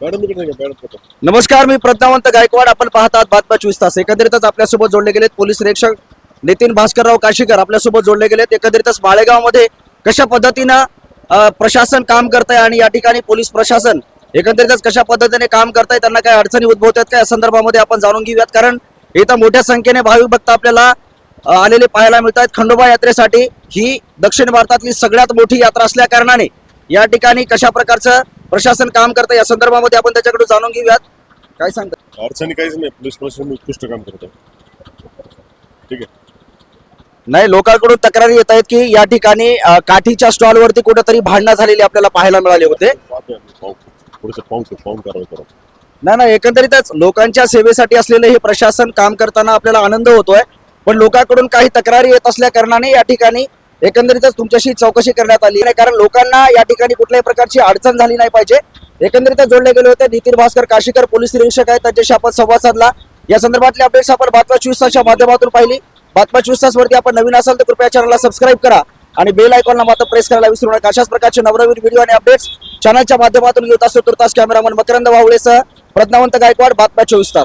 Madam इकडे madam नमस्कार मी प्रज्ञावंत गायकवाड. आपण पाहतात बातम्या चोवीस तास. एकंदरीतच आपल्यासोबत जोडले गेलेत पोलीस निरीक्षक नितीन भास्करराव काशीकर. आपल्यासोबत जोडले गेलेत एकंदरीतच माळेगावमध्ये कशा पद्धतीनं प्रशासन काम करत आहे आणि या ठिकाणी पोलीस प्रशासन एकंदरीतच कशा पद्धतीने काम करत आहे त्यांना काय अडचणी उद्भवत आहेत का? या संदर्भामध्ये आपण जाणून घेऊयात. कारण इथं मोठ्या संख्येने भाविक भक्त आपल्याला आलेले पाहायला मिळत आहेत खंडोबा यात्रेसाठी ही दक्षिण भारतातली सगळ्यात मोठी यात्रा असल्या कारणाने या ठिकाणी कशा प्रकारचं प्रशासन काम करतं या संदर्भामध्ये आपण त्याच्याकडून जाणून घेऊयात. काय सांगता? अडचणी काहीच नाही पोलीस प्रशासन उत्कृष्ट काम करत. आहे ठीक आहे? नाही लोकांकडून तक्रारी येत आहेत की या ठिकाणी अ, काठीच्या स्टॉलवरती कुठेतरी भांडणं झालेली आपल्याला पाहायला मिळाले होते. पाहतोय आम्ही पाहू. थोडंसं पाहून पाहून कारवाई करू. नाही नाही एकंदरीतच लोकांच्या सेवेसाठी असलेले हे प्रशासन काम करताना आपल्याला आनंद होतोय. पण लोकांकडून काही तक्रारी येत असल्या कारणाने या ठिकाणी एकंदरीतच तुमच्याशी चौकशी करण्यात आली नाही कारण लोकांना या ठिकाणी कुठल्याही प्रकारची अडचण झाली नाही पाहिजे. एकंदरीतच जोडले गेले होते. नितीन भास्कर काशीकर पोलीस निरीक्षक आहेत. त्यांच्याशी आपण संवाद साधला. या संदर्भातले अपडेट्स आपण बातम्या चोवीस तासच्या माध्यमातून पाहिली. बातम्या चोवीस तासवरती आपण नवीन असाल तर कृपया चॅनलला सबस्क्राईब करा आणि बेल आयकॉनला मात्र प्रेस करायला विसरू नका. अशाच प्रकारचे नवनवीन व्हिडिओ आणि अपडेट्स चॅनलच्या माध्यमातून घेत असतो तुर्तास कॅमेरामन मकरंद वावळेसह प्रज्ञावंत गायकवाड. बातम्या चोवीस तास.